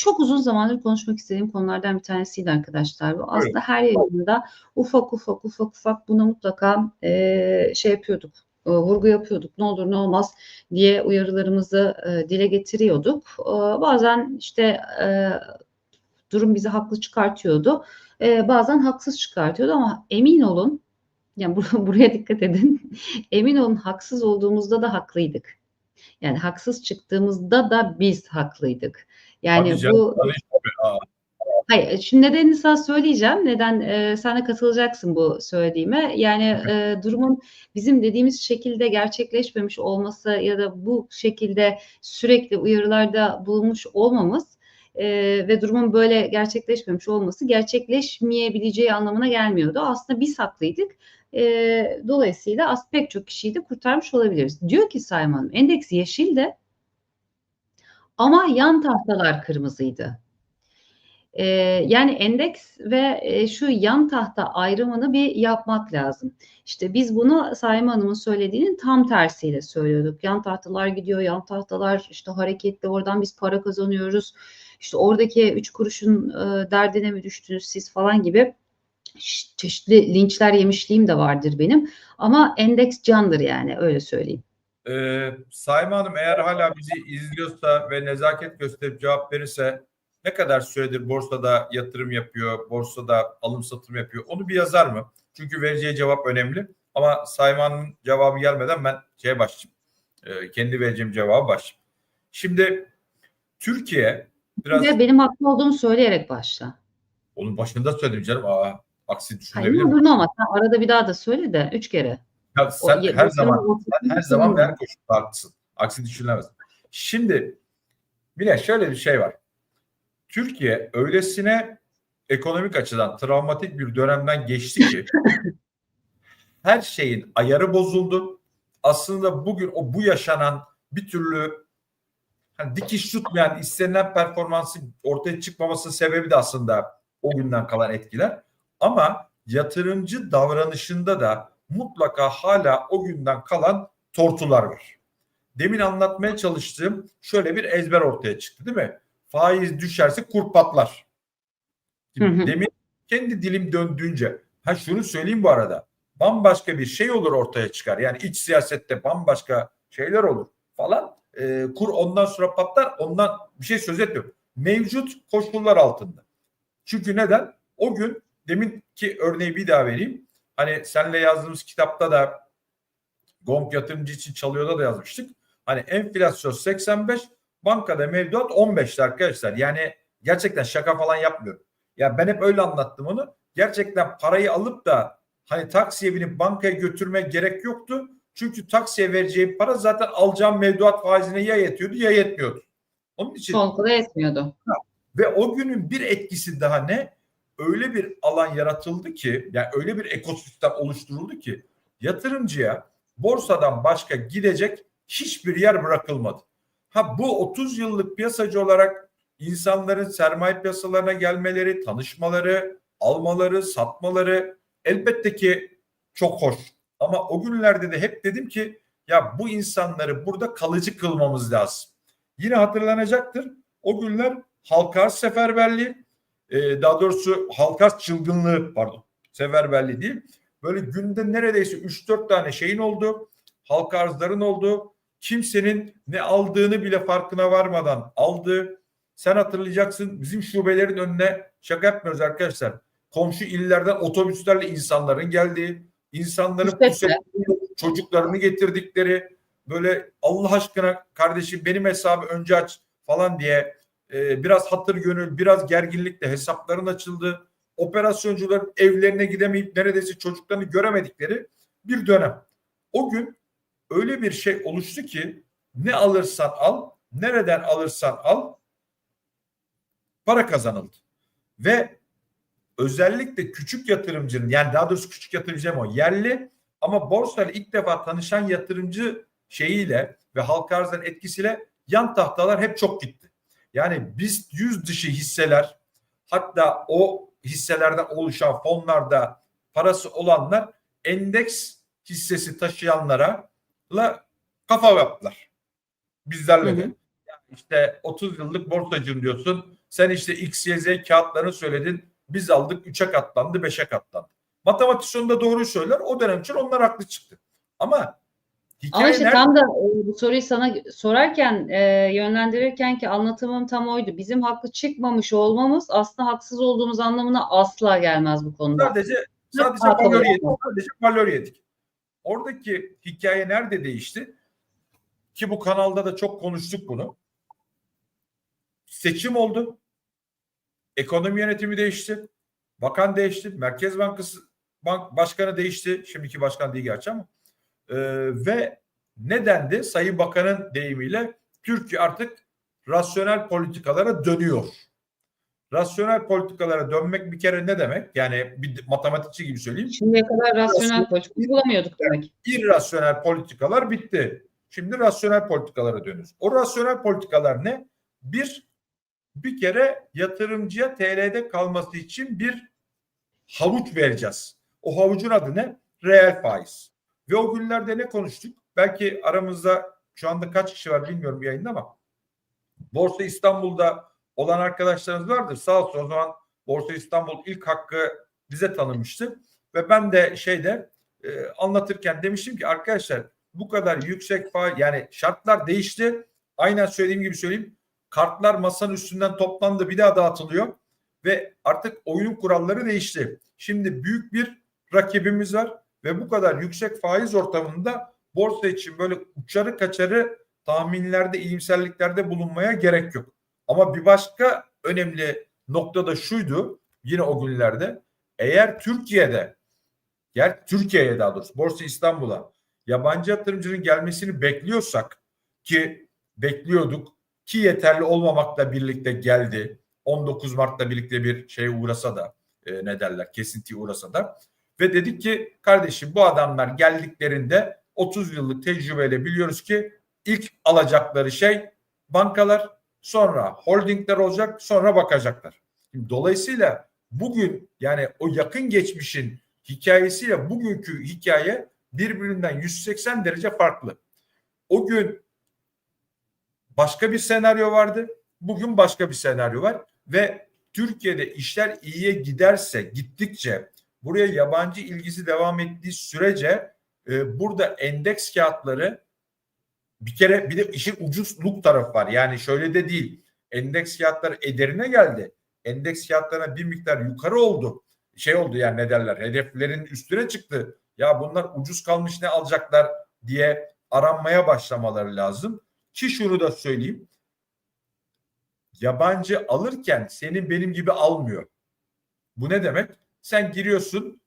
çok uzun zamandır konuşmak istediğim konulardan bir tanesiydi arkadaşlar. Bu aslında Evet. her yayında ufak ufak ufak ufak buna mutlaka e, şey yapıyorduk. Vurgu yapıyorduk. Ne olur ne olmaz diye uyarılarımızı e, dile getiriyorduk. E, bazen işte e, durum bizi haklı çıkartıyordu. E, bazen haksız çıkartıyordu ama emin olun yani bur- buraya dikkat edin. Emin olun haksız olduğumuzda da haklıydık. Yani haksız çıktığımızda da biz haklıydık. Yani canım, bu hayır şimdi nedenini sana söyleyeceğim. Neden e, sen de katılacaksın bu söylediğime. Yani e, durumun bizim dediğimiz şekilde gerçekleşmemiş olması ya da bu şekilde sürekli uyarılarda bulunmuş olmamız e, ve durumun böyle gerçekleşmemiş olması gerçekleşmeyebileceği anlamına gelmiyordu. Aslında biz haklıydık. E, dolayısıyla aslında pek çok kişiyi de kurtarmış olabiliriz. Diyor ki Sayman endeks yeşildi ama yan tahtalar kırmızıydı. Ee, yani endeks ve e, şu yan tahta ayrımını bir yapmak lazım. İşte biz bunu Saime Hanım'ın söylediğinin tam tersiyle söylüyorduk. Yan tahtalar gidiyor, yan tahtalar işte hareketli oradan biz para kazanıyoruz. İşte oradaki üç kuruşun e, derdine mi düştünüz siz falan gibi çeşitli linçler yemişliğim de vardır benim. Ama endeks candır yani öyle söyleyeyim. Ee, Sayma Hanım eğer hala bizi izliyorsa ve nezaket gösterip cevap verirse ne kadar süredir borsada yatırım yapıyor, borsada alım satım yapıyor onu bir yazar mı? Çünkü vereceği cevap önemli. Ama Sayma Hanım'ın cevabı gelmeden ben şeye başlayayım. Ee, kendi vereceğim cevaba başlayayım. Şimdi Türkiye biraz Ve benim haklı olduğumu söyleyerek başla. onun başında söyledim canım. Aa, aksi Hayır düşünebilir ne miyim? Sen arada bir daha da söyle de üç kere. Ya O sen ye- her o zaman sen her zaman her koşulda haklısın. Aksi düşünülemez. Şimdi bile şöyle bir şey var. Türkiye öylesine ekonomik açıdan travmatik bir dönemden geçti ki her şeyin ayarı bozuldu. Aslında bugün o bu yaşanan bir türlü hani dikiş tutmayan istenilen performansın ortaya çıkmaması sebebi de aslında o günden kalan etkiler. Ama yatırımcı davranışında da mutlaka hala o günden kalan tortular var. Demin anlatmaya çalıştığım şöyle bir ezber ortaya çıktı değil mi? Faiz düşerse kur patlar. Şimdi Hı hı. Demin kendi dilim döndüğünce ha şunu söyleyeyim bu arada bambaşka bir şey olur ortaya çıkar. Yani iç siyasette bambaşka şeyler olur falan. Ee, kur ondan sonra patlar. Ondan bir şey söz etmiyorum. Mevcut koşullar altında. Çünkü neden? O gün demin ki örneği bir daha vereyim. Hani senle yazdığımız kitapta da GOMP yatırımcı için çalıyorda da yazmıştık. Hani enflasyon 85, bankada mevduat 15'ti arkadaşlar. Yani gerçekten şaka falan yapmıyorum. Ya ben hep öyle anlattım onu. Gerçekten parayı alıp da hani taksiye binip bankaya götürmek gerek yoktu. Çünkü taksiye vereceğim para zaten alacağım mevduat faizine ya yetiyordu ya yetmiyordu. Onun için Kolkula etmiyordu. ve o günün bir etkisi daha ne? Öyle bir alan yaratıldı ki, yani öyle bir ekosistem oluşturuldu ki yatırımcıya borsadan başka gidecek hiçbir yer bırakılmadı. Ha bu 30 yıllık piyasacı olarak insanların sermaye piyasalarına gelmeleri, tanışmaları, almaları, satmaları elbette ki çok hoş. Ama o günlerde de hep dedim ki ya bu insanları burada kalıcı kılmamız lazım. Yine hatırlanacaktır. O günler halka seferberliği, e, daha doğrusu halka çılgınlığı pardon seferberliği değil. Böyle günde neredeyse 3-4 tane şeyin oldu. Halka arzların oldu. Kimsenin ne aldığını bile farkına varmadan aldı. Sen hatırlayacaksın bizim şubelerin önüne şaka yapmıyoruz arkadaşlar. Komşu illerden otobüslerle insanların geldiği, insanların çocuklarını getirdikleri böyle Allah aşkına kardeşim benim hesabı önce aç falan diye e, biraz hatır gönül, biraz gerginlikle hesapların açıldı. Operasyoncuların evlerine gidemeyip neredeyse çocuklarını göremedikleri bir dönem. O gün öyle bir şey oluştu ki ne alırsan al, nereden alırsan al para kazanıldı. Ve özellikle küçük yatırımcının yani daha doğrusu küçük yatırımcı o yerli ama borsayla ilk defa tanışan yatırımcı şeyiyle ve halka arzların etkisiyle yan tahtalar hep çok gitti. Yani biz yüz dışı hisseler hatta o hisselerden oluşan fonlarda parası olanlar endeks hissesi taşıyanlara la kafa yaptılar. Bizlerle de. Yani işte 30 yıllık borsacıyım diyorsun. Sen işte X, Y, Z kağıtlarını söyledin. Biz aldık 3'e katlandı 5'e katlandı. Matematik da doğruyu söyler. O dönem için onlar haklı çıktı. Ama hikaye Ama işte nerede? tam da e, bu soruyu sana sorarken, e, yönlendirirken ki anlatımım tam oydu. Bizim haklı çıkmamış olmamız aslında haksız olduğumuz anlamına asla gelmez bu konuda. Sadece sadece valör yedik. Sadece valör yedik. Oradaki hikaye nerede değişti? Ki bu kanalda da çok konuştuk bunu. Seçim oldu. Ekonomi yönetimi değişti. Bakan değişti. Merkez Bankası Bank Başkanı değişti. Şimdiki başkan değil gerçi ama. Ee, ve nedendi? Sayın Bakan'ın deyimiyle Türkiye artık rasyonel politikalara dönüyor. Rasyonel politikalara dönmek bir kere ne demek? Yani bir matematikçi gibi söyleyeyim. Şimdiye kadar rasyonel politika uygulamıyorduk demek. irrasyonel politikalar bitti. Şimdi rasyonel politikalara dönüyoruz. O rasyonel politikalar ne? Bir, bir kere yatırımcıya TL'de kalması için bir havuç vereceğiz. O havucun adı ne? Reel faiz. Ve o günlerde ne konuştuk? Belki aramızda şu anda kaç kişi var bilmiyorum yayında ama Borsa İstanbul'da olan arkadaşlarınız vardır. Sağ olsun o zaman Borsa İstanbul ilk hakkı bize tanımıştı. Ve ben de şeyde e, anlatırken demiştim ki arkadaşlar bu kadar yüksek faiz yani şartlar değişti. Aynen söylediğim gibi söyleyeyim. Kartlar masanın üstünden toplandı bir daha dağıtılıyor ve artık oyunun kuralları değişti. Şimdi büyük bir rakibimiz var ve bu kadar yüksek faiz ortamında borsa için böyle uçarı kaçarı tahminlerde, iyimserliklerde bulunmaya gerek yok. Ama bir başka önemli nokta da şuydu yine o günlerde eğer Türkiye'de yer Türkiye'ye daha doğrusu Borsa İstanbul'a yabancı yatırımcının gelmesini bekliyorsak ki bekliyorduk ki yeterli olmamakla birlikte geldi. 19 Mart'ta birlikte bir şey uğrasa da e, ne derler kesinti uğrasa da ve dedik ki kardeşim bu adamlar geldiklerinde 30 yıllık tecrübeyle biliyoruz ki ilk alacakları şey bankalar sonra holdingler olacak sonra bakacaklar. Dolayısıyla bugün yani o yakın geçmişin hikayesiyle bugünkü hikaye birbirinden 180 derece farklı. O gün başka bir senaryo vardı. Bugün başka bir senaryo var ve Türkiye'de işler iyiye giderse gittikçe buraya yabancı ilgisi devam ettiği sürece e, burada endeks kağıtları bir kere bir de işin ucuzluk tarafı var. Yani şöyle de değil. Endeks kağıtları ederine geldi. Endeks kağıtlarına bir miktar yukarı oldu. Şey oldu yani ne derler hedeflerin üstüne çıktı. Ya bunlar ucuz kalmış ne alacaklar diye aranmaya başlamaları lazım. Ki şunu da söyleyeyim. Yabancı alırken senin benim gibi almıyor. Bu ne demek? Sen giriyorsun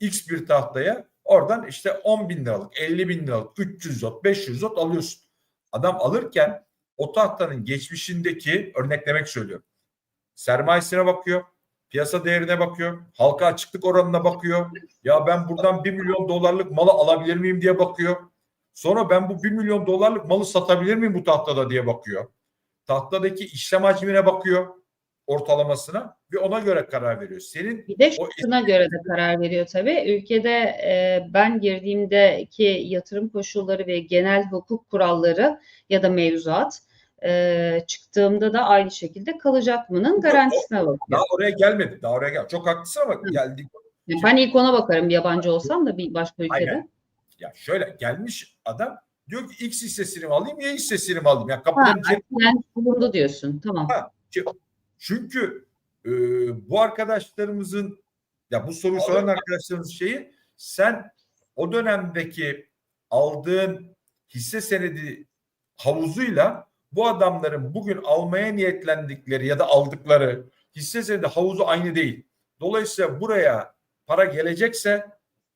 X bir tahtaya oradan işte 10 bin liralık, 50 bin liralık, 300 zot, 500 zot alıyorsun. Adam alırken o tahtanın geçmişindeki örneklemek söylüyorum. Sermayesine bakıyor, piyasa değerine bakıyor, halka açıklık oranına bakıyor. Ya ben buradan 1 milyon dolarlık malı alabilir miyim diye bakıyor. Sonra ben bu 1 milyon dolarlık malı satabilir miyim bu tahtada diye bakıyor. Tahtadaki işlem hacmine bakıyor ortalamasına ve ona göre karar veriyor. Senin Bir de o şuna göre de karar veriyor tabii. Ülkede e, ben girdiğimdeki yatırım koşulları ve genel hukuk kuralları ya da mevzuat e, çıktığımda da aynı şekilde kalacak mı'nın garantisine bakıyor. daha oraya gelmedi. Daha oraya gel. Çok haklısın ama geldik. Yani ben ilk ona bakarım yabancı olsam da bir başka ülkede. Aynen. Ya şöyle gelmiş adam diyor ki X hissesini mi alayım Y hissesini mi alayım? Ya kapıdan Ha, içeri yani bulundu diyorsun. Tamam. Ha, çünkü e, bu arkadaşlarımızın ya bu soruyu soran arkadaşlarımızın şeyi sen o dönemdeki aldığın hisse senedi havuzuyla bu adamların bugün almaya niyetlendikleri ya da aldıkları hisse senedi havuzu aynı değil. Dolayısıyla buraya para gelecekse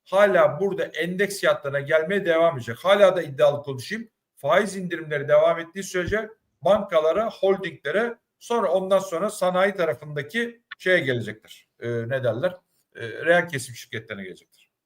hala burada endeks fiyatlarına gelmeye devam edecek. Hala da iddialı konuşayım. Faiz indirimleri devam ettiği sürece bankalara, holdinglere sonra ondan sonra sanayi tarafındaki şeye gelecektir. Ee, ne derler? Ee, reel kesim şirketlerine gelecektir.